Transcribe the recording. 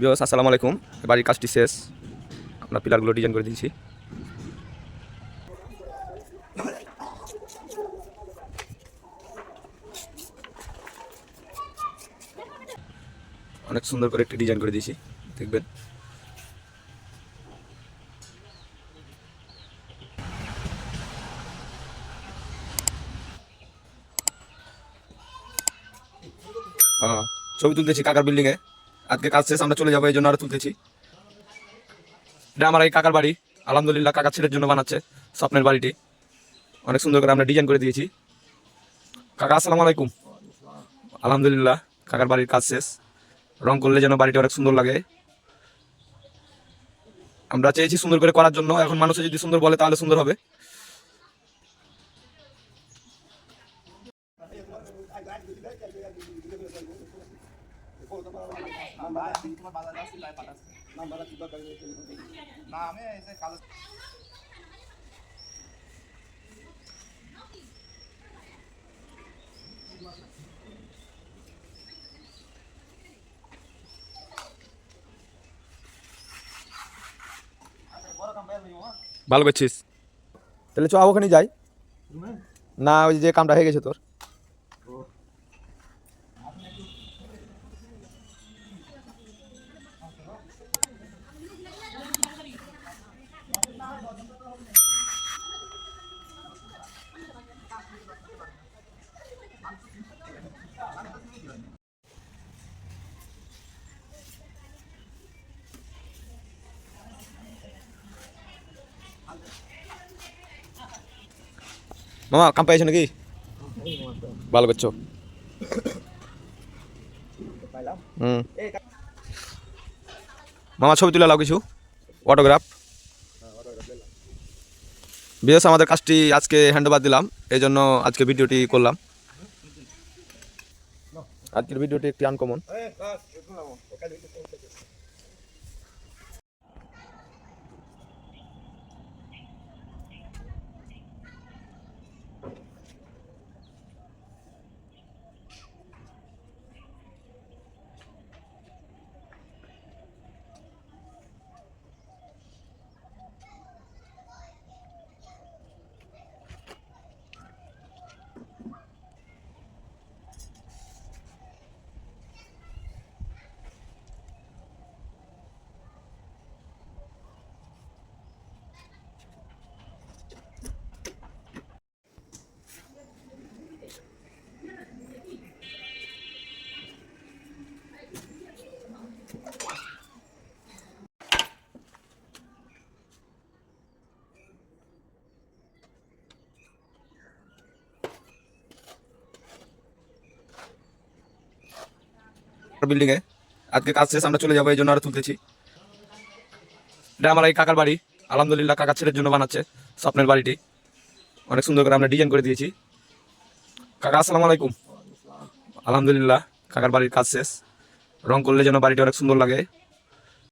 বিয়স আসসালামু আলাইকুম। বাড়ির কাজটি শেষ। আমরা পিলারগুলো ডিজাইন করে দিয়েছি। অনেক সুন্দর করে একটি ডিজাইন করে দিয়েছি, দেখবেন। ছবি তুলতেছি কাকার বিল্ডিং এ আজকে কাজ শেষ, আমরা চলে যাব, এই জন্য আরও তুলতেছি। এটা আমার এই কাকার বাড়ি। আলহামদুলিল্লাহ কাকার ছেলের জন্য বানাচ্ছে, স্বপ্নের বাড়িটি। অনেক সুন্দর করে আমরা ডিজাইন করে দিয়েছি। কাকা, আসসালামু আলাইকুম। আলহামদুলিল্লাহ, কাকার বাড়ির কাজ শেষ। রং করলে যেন বাড়িটা অনেক সুন্দর লাগে। আমরা চেয়েছি সুন্দর করে করার জন্য, এখন মানুষে যদি সুন্দর বলে তাহলে সুন্দর হবে। না আমি কালো ভালো করছিস। তাহলে চ ওখানে যাই। না ওই যে কামটা হয়ে গেছে তোর। মামা, কাম পাইছো নাকি? ভালো করছ। হুম। মামা, ছবি তুলে লাও কিছু। অটোগ্রাফ বিশেষ আমাদের কাজটি আজকে হ্যান্ডওভার দিলাম এই জন্য আজকে ভিডিওটি করলাম। আজকের ভিডিওটি একটি আনকমন বিল্ডিং এ। আজকে কাজ শেষ, আমরা চলে যাব, এই জন্য আরও তুলতেছি। এটা আমার এই কাকার বাড়ি। আলহামদুলিল্লাহ কাকার ছেলের জন্য বানাচ্ছে স্বপ্নের বাড়িটি। অনেক সুন্দর করে আমরা ডিজাইন করে দিয়েছি। কাকা, আসসালামু আলাইকুম। আলহামদুলিল্লাহ, কাকার বাড়ির কাজ শেষ। রং করলে যেন বাড়িটা অনেক সুন্দর লাগে।